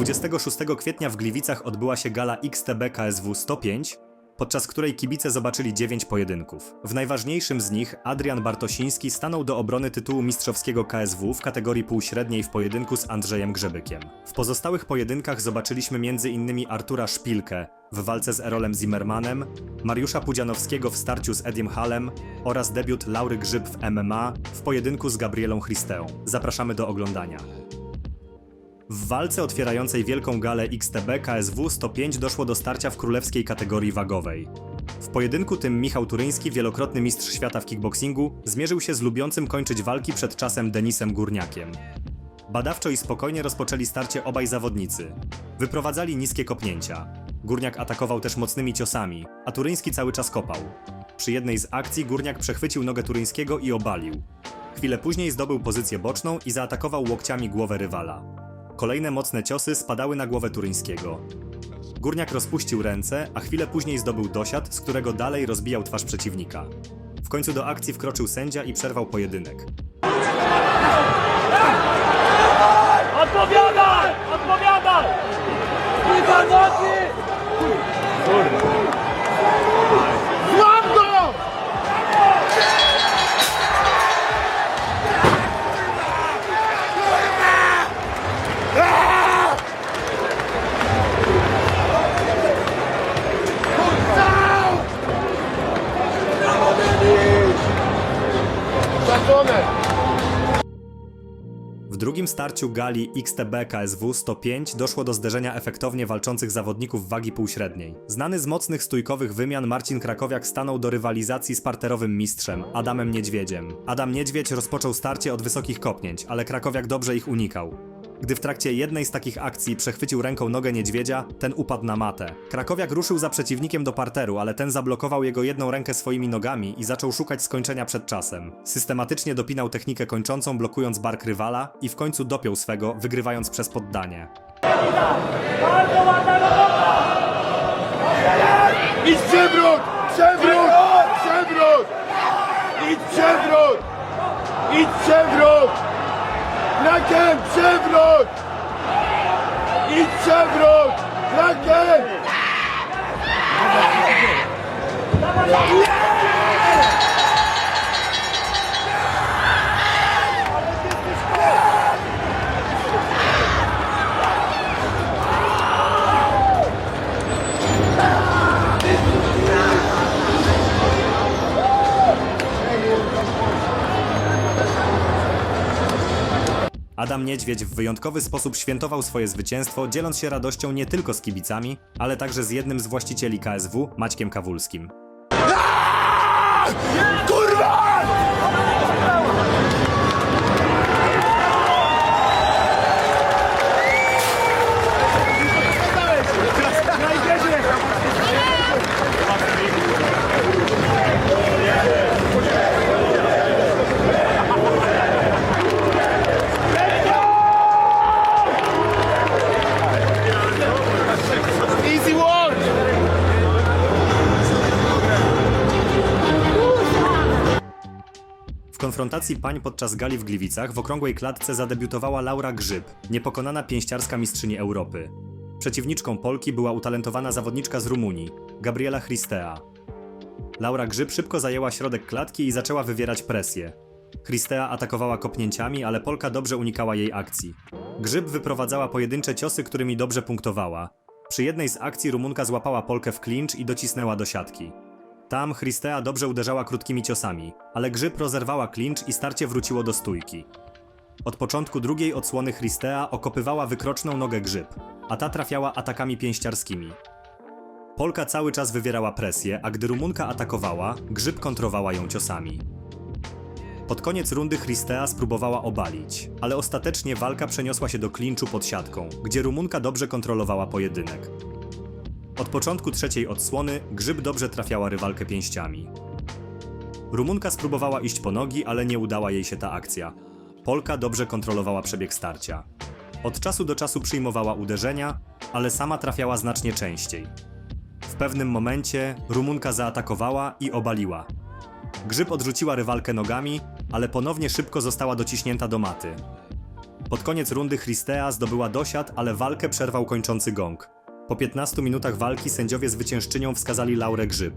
26 kwietnia w Gliwicach odbyła się gala XTB KSW 105, podczas której kibice zobaczyli 9 pojedynków. W najważniejszym z nich Adrian Bartosiński stanął do obrony tytułu mistrzowskiego KSW w kategorii półśredniej w pojedynku z Andrzejem Grzebykiem. W pozostałych pojedynkach zobaczyliśmy m.in. Artura Szpilkę w walce z Erolem Zimmermanem, Mariusza Pudzianowskiego w starciu z Ediem Hallem oraz debiut Laury Grzyb w MMA w pojedynku z Gabrielą Christeą. Zapraszamy do oglądania. W walce otwierającej wielką galę XTB KSW 105 doszło do starcia w królewskiej kategorii wagowej. W pojedynku tym Michał Turyński, wielokrotny mistrz świata w kickboxingu, zmierzył się z lubiącym kończyć walki przed czasem Denisem Górniakiem. Badawczo i spokojnie rozpoczęli starcie obaj zawodnicy. Wyprowadzali niskie kopnięcia. Górniak atakował też mocnymi ciosami, a Turyński cały czas kopał. Przy jednej z akcji Górniak przechwycił nogę Turyńskiego i obalił. Chwilę później zdobył pozycję boczną i zaatakował łokciami głowę rywala. Kolejne mocne ciosy spadały na głowę Turyńskiego. Górniak rozpuścił ręce, a chwilę później zdobył dosiad, z którego dalej rozbijał twarz przeciwnika. W końcu do akcji wkroczył sędzia i przerwał pojedynek. Odpowiadaj! Odpowiadaj! Nie drugim starciu gali XTB KSW 105 doszło do zderzenia efektownie walczących zawodników wagi półśredniej. Znany z mocnych stójkowych wymian Marcin Krakowiak stanął do rywalizacji z parterowym mistrzem, Adamem Niedźwiedziem. Adam Niedźwiedź rozpoczął starcie od wysokich kopnięć, ale Krakowiak dobrze ich unikał. Gdy w trakcie jednej z takich akcji przechwycił ręką nogę niedźwiedzia, ten upadł na matę. Krakowiak ruszył za przeciwnikiem do parteru, ale ten zablokował jego jedną rękę swoimi nogami i zaczął szukać skończenia przed czasem. Systematycznie dopinał technikę kończącą, blokując bark rywala i w końcu dopiął swego, wygrywając przez poddanie. Idź przewrót! Przewrót! Przewrót! Idź przewrót! Idź przewrót! Kraken! Przewrót! Idź przewrót! Kraken! Adam Niedźwiedź w wyjątkowy sposób świętował swoje zwycięstwo, dzieląc się radością nie tylko z kibicami, ale także z jednym z właścicieli KSW, Maćkiem Kawulskim. Kurwa! Konfrontacji pań podczas gali w Gliwicach w okrągłej klatce zadebiutowała Laura Grzyb, niepokonana pięściarska mistrzyni Europy. Przeciwniczką Polki była utalentowana zawodniczka z Rumunii, Gabriela Christea. Laura Grzyb szybko zajęła środek klatki i zaczęła wywierać presję. Christea atakowała kopnięciami, ale Polka dobrze unikała jej akcji. Grzyb wyprowadzała pojedyncze ciosy, którymi dobrze punktowała. Przy jednej z akcji Rumunka złapała Polkę w klincz i docisnęła do siatki. Tam Christea dobrze uderzała krótkimi ciosami, ale grzyb rozerwała klincz i starcie wróciło do stójki. Od początku drugiej odsłony Christea okopywała wykroczną nogę grzyb, a ta trafiała atakami pięściarskimi. Polka cały czas wywierała presję, a gdy Rumunka atakowała, grzyb kontrowała ją ciosami. Pod koniec rundy Christea spróbowała obalić, ale ostatecznie walka przeniosła się do klinczu pod siatką, gdzie Rumunka dobrze kontrolowała pojedynek. Od początku trzeciej odsłony grzyb dobrze trafiała rywalkę pięściami. Rumunka spróbowała iść po nogi, ale nie udała jej się ta akcja. Polka dobrze kontrolowała przebieg starcia. Od czasu do czasu przyjmowała uderzenia, ale sama trafiała znacznie częściej. W pewnym momencie Rumunka zaatakowała i obaliła. Grzyb odrzuciła rywalkę nogami, ale ponownie szybko została dociśnięta do maty. Pod koniec rundy Christea zdobyła dosiad, ale walkę przerwał kończący gong. Po 15 minutach walki sędziowie zwyciężczynią wskazali Laurę Grzyb.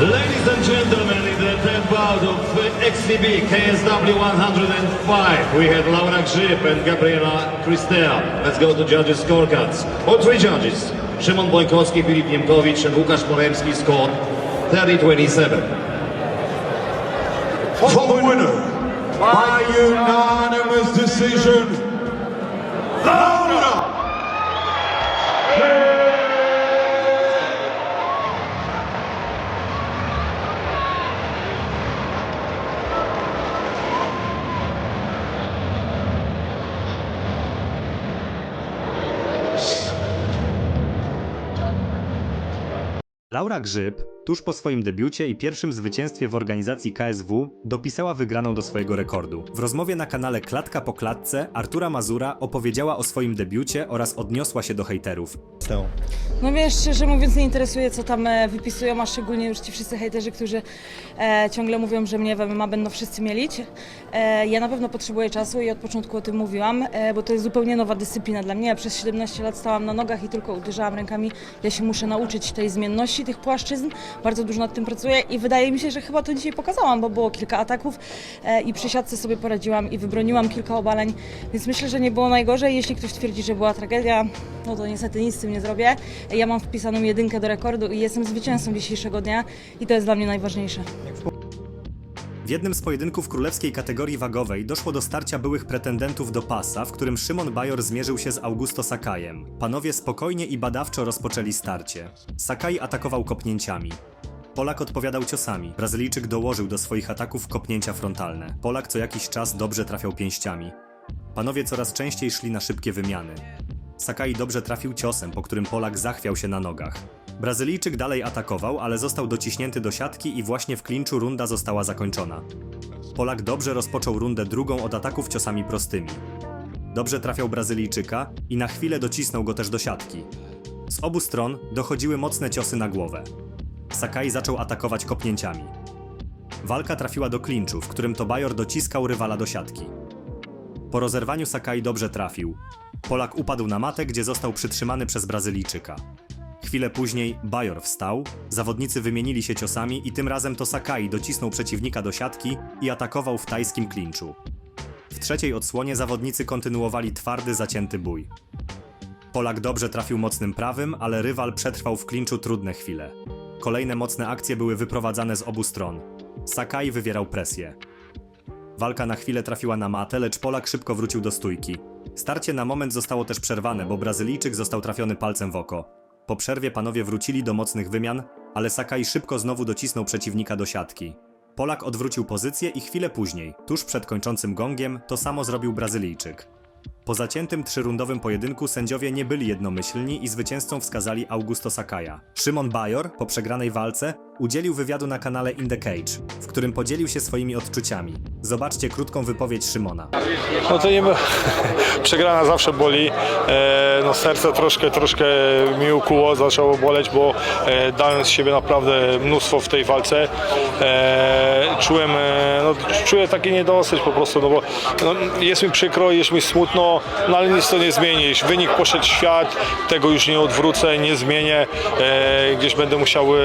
Ladies and gentlemen, in the 10th bout of XTB KSW 105, we had Laura Grzyb and Gabriela Christea. Let's go to judges' scorecards. All three judges, Szymon Bojkowski, Filip Niemkowicz and Łukasz Poremski scored 30-27. For the winner, by unanimous decision, Laura! Laura Grzyb, tuż po swoim debiucie i pierwszym zwycięstwie w organizacji KSW, dopisała wygraną do swojego rekordu. W rozmowie na kanale Klatka po Klatce Artura Mazura opowiedziała o swoim debiucie oraz odniosła się do hejterów. No wiesz, szczerze mówiąc nie interesuje co tam e, wypisują, a szczególnie już ci wszyscy hejterzy, którzy e, ciągle mówią, że mnie w MMA będą wszyscy mielić. E, ja na pewno potrzebuję czasu i od początku o tym mówiłam, e, bo to jest zupełnie nowa dyscyplina dla mnie. Ja przez 17 lat stałam na nogach i tylko uderzałam rękami. Ja się muszę nauczyć tej zmienności, tych płaszczyzn. Bardzo dużo nad tym pracuję i wydaje mi się, że chyba to dzisiaj pokazałam, bo było kilka ataków e, i przy siatce sobie poradziłam i wybroniłam kilka obaleń, więc myślę, że nie było najgorzej. Jeśli ktoś twierdzi, że była tragedia, no to niestety nic z tym nie zrobię. Ja mam wpisaną jedynkę do rekordu i jestem zwycięzcą dzisiejszego dnia i to jest dla mnie najważniejsze. W jednym z pojedynków królewskiej kategorii wagowej doszło do starcia byłych pretendentów do pasa, w którym Szymon Bajor zmierzył się z Augusto Sakajem. Panowie spokojnie i badawczo rozpoczęli starcie. Sakai atakował kopnięciami. Polak odpowiadał ciosami. Brazylijczyk dołożył do swoich ataków kopnięcia frontalne. Polak co jakiś czas dobrze trafiał pięściami. Panowie coraz częściej szli na szybkie wymiany. Sakai dobrze trafił ciosem, po którym Polak zachwiał się na nogach. Brazylijczyk dalej atakował, ale został dociśnięty do siatki i właśnie w klinczu runda została zakończona. Polak dobrze rozpoczął rundę drugą od ataków ciosami prostymi. Dobrze trafiał Brazylijczyka i na chwilę docisnął go też do siatki. Z obu stron dochodziły mocne ciosy na głowę. Sakai zaczął atakować kopnięciami. Walka trafiła do klinczu, w którym to Bajor dociskał rywala do siatki. Po rozerwaniu Sakai dobrze trafił. Polak upadł na matę, gdzie został przytrzymany przez Brazylijczyka. Chwilę później Bajor wstał, zawodnicy wymienili się ciosami i tym razem to Sakai docisnął przeciwnika do siatki i atakował w tajskim klinczu. W trzeciej odsłonie zawodnicy kontynuowali twardy, zacięty bój. Polak dobrze trafił mocnym prawym, ale rywal przetrwał w klinczu trudne chwile. Kolejne mocne akcje były wyprowadzane z obu stron. Sakai wywierał presję. Walka na chwilę trafiła na matę, lecz Polak szybko wrócił do stójki. Starcie na moment zostało też przerwane, bo Brazylijczyk został trafiony palcem w oko. Po przerwie panowie wrócili do mocnych wymian, ale Sakai szybko znowu docisnął przeciwnika do siatki. Polak odwrócił pozycję i chwilę później, tuż przed kończącym gongiem, to samo zrobił Brazylijczyk. Po zaciętym trzyrundowym pojedynku sędziowie nie byli jednomyślni i zwycięzcą wskazali Augusto Sakaja. Szymon Bajor, po przegranej walce, udzielił wywiadu na kanale In The Cage, w którym podzielił się swoimi odczuciami. Zobaczcie krótką wypowiedź Szymona. No to nie. Przegrana zawsze boli. E, no serce troszkę, troszkę mi ukuło, zaczęło boleć, bo e, dałem z siebie naprawdę mnóstwo w tej walce. E, czułem, e, no, czuję taki niedosyć po prostu, no bo no, jest mi przykro, jest mi smutno, no ale nic to nie zmieni. Wynik poszedł świat, tego już nie odwrócę, nie zmienię. E, gdzieś będę musiał e,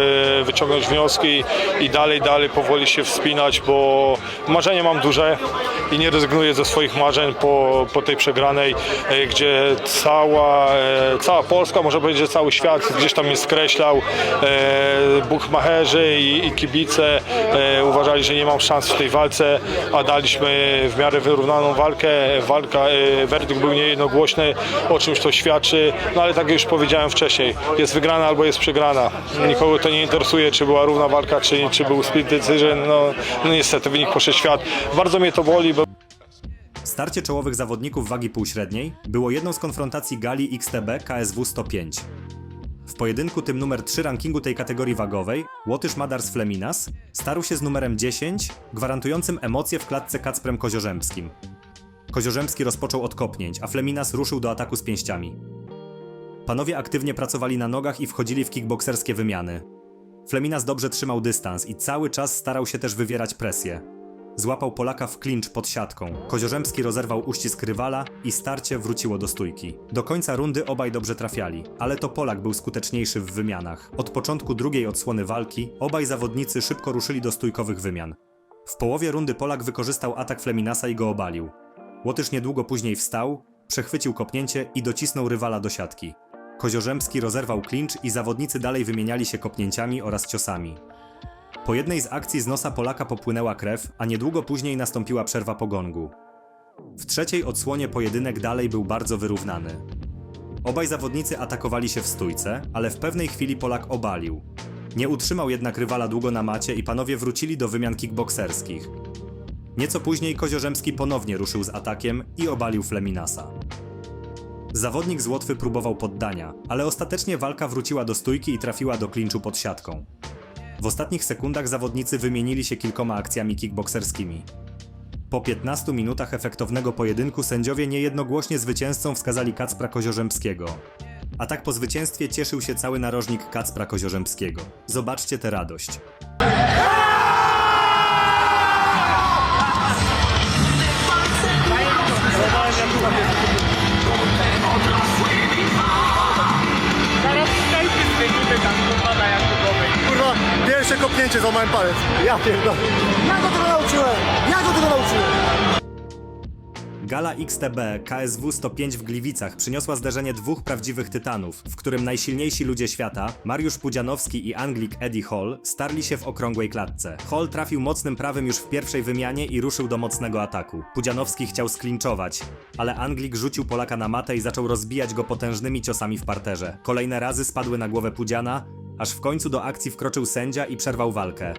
wyciągnąć wnioski i dalej, dalej powoli się wspinać, bo marzenia mam duże i nie rezygnuję ze swoich marzeń po, po tej przegranej, e, gdzie cała, e, cała Polska, może powiedzieć, cały świat gdzieś tam mnie skreślał. E, Buchmacherzy i, i kibice e, uważali, że nie mam szans w tej walce, a daliśmy w miarę wyrównaną walkę. Walka, e, werdykt był niejednogłośny, o czymś to świadczy, no ale tak jak już powiedziałem wcześniej, jest wygrana albo jest przegrana. Nikogo to nie interesuje, czy była równa walka, czy, czy był split decision, no, no niestety wynik poszedł świat. Bardzo mnie to boli, bo Starcie czołowych zawodników wagi półśredniej było jedną z konfrontacji gali XTB KSW 105. W pojedynku tym numer 3 rankingu tej kategorii wagowej, Łotysz Madars Fleminas, starł się z numerem 10, gwarantującym emocje w klatce Kacprem Koziorzemskim. Koziorzemski rozpoczął od kopnięć, a Fleminas ruszył do ataku z pięściami. Panowie aktywnie pracowali na nogach i wchodzili w kickbokserskie wymiany. Fleminas dobrze trzymał dystans i cały czas starał się też wywierać presję. Złapał Polaka w klincz pod siatką. Koziorzemski rozerwał uścisk rywala i starcie wróciło do stójki. Do końca rundy obaj dobrze trafiali, ale to Polak był skuteczniejszy w wymianach. Od początku drugiej odsłony walki obaj zawodnicy szybko ruszyli do stójkowych wymian. W połowie rundy Polak wykorzystał atak Fleminasa i go obalił. Łotysz niedługo później wstał, przechwycił kopnięcie i docisnął rywala do siatki. Koziorzemski rozerwał klincz i zawodnicy dalej wymieniali się kopnięciami oraz ciosami. Po jednej z akcji z nosa Polaka popłynęła krew, a niedługo później nastąpiła przerwa po gongu. W trzeciej odsłonie pojedynek dalej był bardzo wyrównany. Obaj zawodnicy atakowali się w stójce, ale w pewnej chwili Polak obalił. Nie utrzymał jednak rywala długo na macie i panowie wrócili do wymian kickbokserskich. Nieco później Koziorzemski ponownie ruszył z atakiem i obalił Fleminasa. Zawodnik z Łotwy próbował poddania, ale ostatecznie walka wróciła do stójki i trafiła do klinczu pod siatką. W ostatnich sekundach zawodnicy wymienili się kilkoma akcjami kickbokserskimi. Po 15 minutach efektownego pojedynku sędziowie niejednogłośnie zwycięzcą wskazali Kacpra Koziorzemskiego. A tak po zwycięstwie cieszył się cały narożnik Kacpra Koziorzemskiego. Zobaczcie tę radość. Pierwsze kopnięcie złamałem palec. Ja pierdolę. Ja go tego nauczyłem! Ja go tego nauczyłem! Gala XTB KSW 105 w Gliwicach przyniosła zderzenie dwóch prawdziwych tytanów, w którym najsilniejsi ludzie świata, Mariusz Pudzianowski i Anglik Eddie Hall, starli się w okrągłej klatce. Hall trafił mocnym prawym już w pierwszej wymianie i ruszył do mocnego ataku. Pudzianowski chciał sklinczować, ale Anglik rzucił Polaka na matę i zaczął rozbijać go potężnymi ciosami w parterze. Kolejne razy spadły na głowę Pudziana, aż w końcu do akcji wkroczył sędzia i przerwał walkę.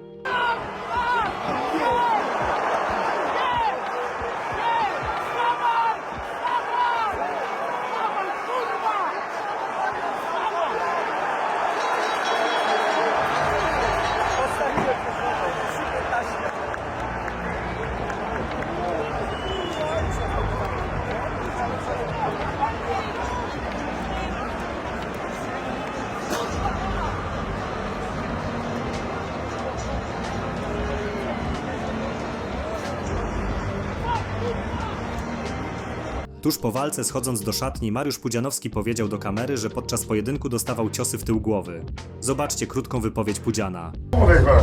Tuż po walce schodząc do szatni, Mariusz Pudzianowski powiedział do kamery, że podczas pojedynku dostawał ciosy w tył głowy. Zobaczcie krótką wypowiedź Pudziana.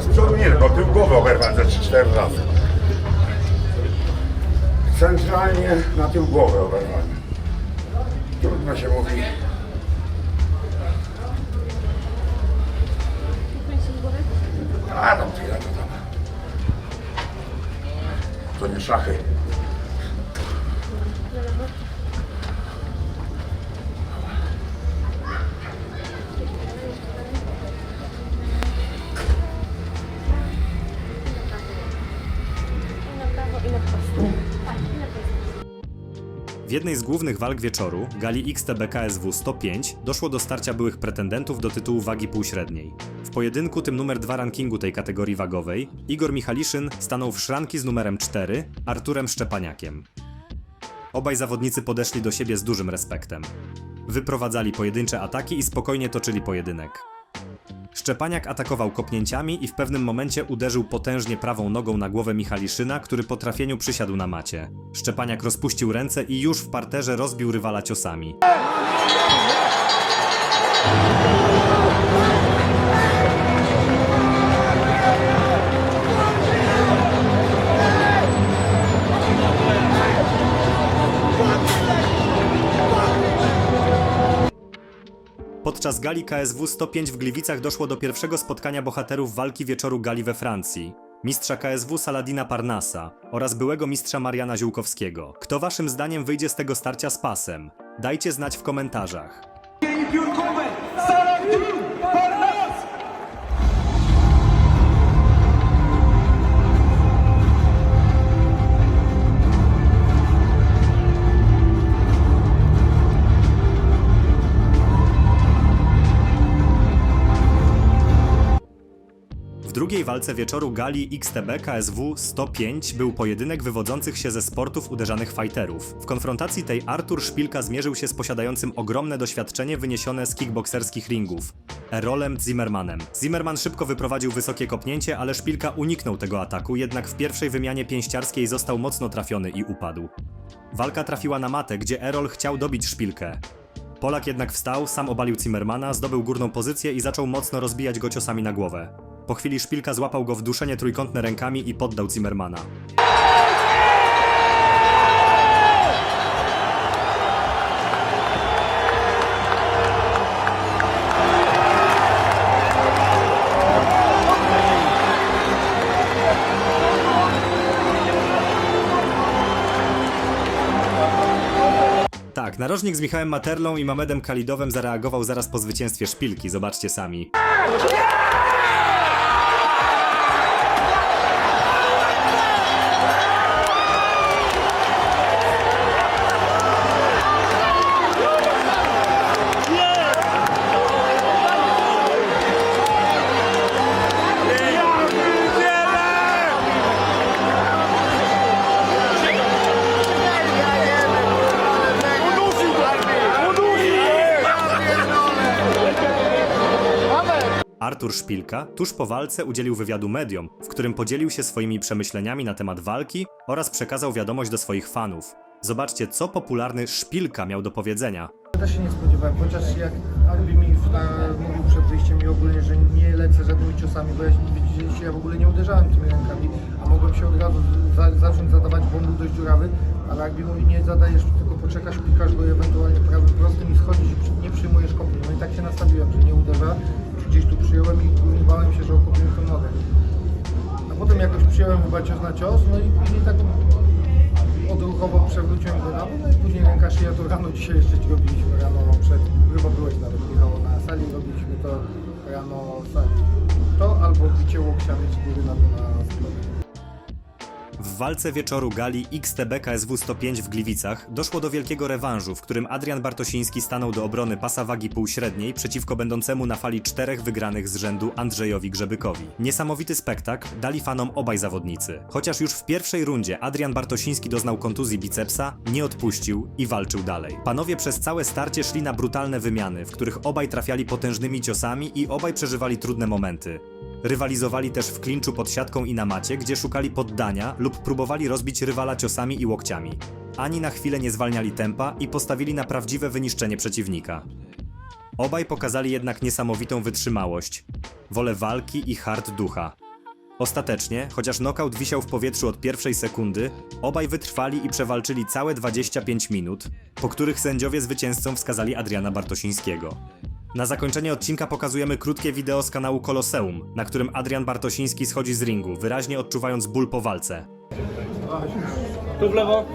Z przodu nie, bo tył głowy oberwał ze 3-4 razy. Centralnie na tył głowy oberwany. Trudno się mówi. A tam tyle to tam. To nie szachy. Jednej z głównych walk wieczoru, gali XTB KSW 105, doszło do starcia byłych pretendentów do tytułu wagi półśredniej. W pojedynku tym numer 2 rankingu tej kategorii wagowej, Igor Michaliszyn stanął w szranki z numerem 4, Arturem Szczepaniakiem. Obaj zawodnicy podeszli do siebie z dużym respektem. Wyprowadzali pojedyncze ataki i spokojnie toczyli pojedynek. Szczepaniak atakował kopnięciami i w pewnym momencie uderzył potężnie prawą nogą na głowę Michaliszyna, który po trafieniu przysiadł na macie. Szczepaniak rozpuścił ręce i już w parterze rozbił rywala ciosami. Podczas gali KSW 105 w Gliwicach doszło do pierwszego spotkania bohaterów walki wieczoru gali we Francji. Mistrza KSW Saladina Parnasa oraz byłego mistrza Mariana Ziółkowskiego. Kto waszym zdaniem wyjdzie z tego starcia z pasem? Dajcie znać w komentarzach. W drugiej walce wieczoru gali XTB KSW 105 był pojedynek wywodzących się ze sportów uderzanych fighterów. W konfrontacji tej Artur Szpilka zmierzył się z posiadającym ogromne doświadczenie wyniesione z kickbokserskich ringów. Erolem Zimmermanem. Zimmerman szybko wyprowadził wysokie kopnięcie, ale Szpilka uniknął tego ataku, jednak w pierwszej wymianie pięściarskiej został mocno trafiony i upadł. Walka trafiła na matę, gdzie Erol chciał dobić Szpilkę. Polak jednak wstał, sam obalił Zimmermana, zdobył górną pozycję i zaczął mocno rozbijać go ciosami na głowę. Po chwili Szpilka złapał go w duszenie trójkątne rękami i poddał Zimmermana. Tak, narożnik z Michałem Materlą i Mamedem Kalidowem zareagował zaraz po zwycięstwie Szpilki, zobaczcie sami. Artur Szpilka tuż po walce udzielił wywiadu mediom, w którym podzielił się swoimi przemyśleniami na temat walki oraz przekazał wiadomość do swoich fanów. Zobaczcie, co popularny Szpilka miał do powiedzenia. Też się nie spodziewałem, chociaż jak Albi mi mówił przed wyjściem i ogólnie, że nie lecę żadnymi ciosami, bo ja widzieliście, ja w ogóle nie uderzałem tymi rękami, a mogłem się od razu za, zacząć zadawać, bo on był dość dziurawy, ale Albi mówi, nie zadajesz, tylko poczekasz, pikasz go ewentualnie prawym prostym i schodzisz nie przyjmujesz kopni. No i tak się nastawiłem, że nie uderza, gdzieś tu przyjąłem i bałem się, że okopię tę nogę. A potem jakoś przyjąłem chyba cios na cios, no i później tak odruchowo przewróciłem go na bok, no i później ręka szyja to rano dzisiaj jeszcze robiliśmy rano przed, chyba byłeś nawet Michał na sali, robiliśmy to rano sali. To albo bicie łokciami z góry na dół na walce wieczoru gali XTB KSW 105 w Gliwicach doszło do wielkiego rewanżu, w którym Adrian Bartosiński stanął do obrony pasa wagi półśredniej przeciwko będącemu na fali czterech wygranych z rzędu Andrzejowi Grzebykowi. Niesamowity spektakl dali fanom obaj zawodnicy. Chociaż już w pierwszej rundzie Adrian Bartosiński doznał kontuzji bicepsa, nie odpuścił i walczył dalej. Panowie przez całe starcie szli na brutalne wymiany, w których obaj trafiali potężnymi ciosami i obaj przeżywali trudne momenty. Rywalizowali też w klinczu pod siatką i na macie, gdzie szukali poddania lub próbowali rozbić rywala ciosami i łokciami. Ani na chwilę nie zwalniali tempa i postawili na prawdziwe wyniszczenie przeciwnika. Obaj pokazali jednak niesamowitą wytrzymałość, wolę walki i hard ducha. Ostatecznie, chociaż knockout wisiał w powietrzu od pierwszej sekundy, obaj wytrwali i przewalczyli całe 25 minut, po których sędziowie zwycięzcą wskazali Adriana Bartosińskiego. Na zakończenie odcinka pokazujemy krótkie wideo z kanału Koloseum, na którym Adrian Bartosiński schodzi z ringu, wyraźnie odczuwając ból po walce. Tu w lewo.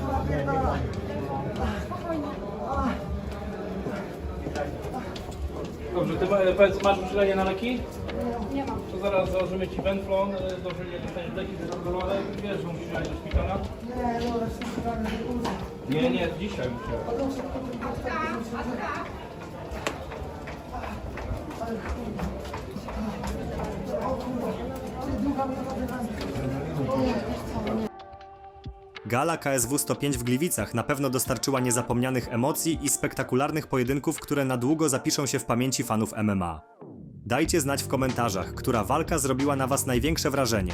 Dobrze, ty ma- powiedz, masz uczulenie na leki? Nie mam. To zaraz założymy ci węflon, y, dobrze nie dostaniesz leki zadowolone. Wiesz, że musisz jechać do szpitala? Nie, nie, dzisiaj musisz. Gala KSW 105 w Gliwicach na pewno dostarczyła niezapomnianych emocji i spektakularnych pojedynków, które na długo zapiszą się w pamięci fanów MMA. Dajcie znać w komentarzach, która walka zrobiła na Was największe wrażenie.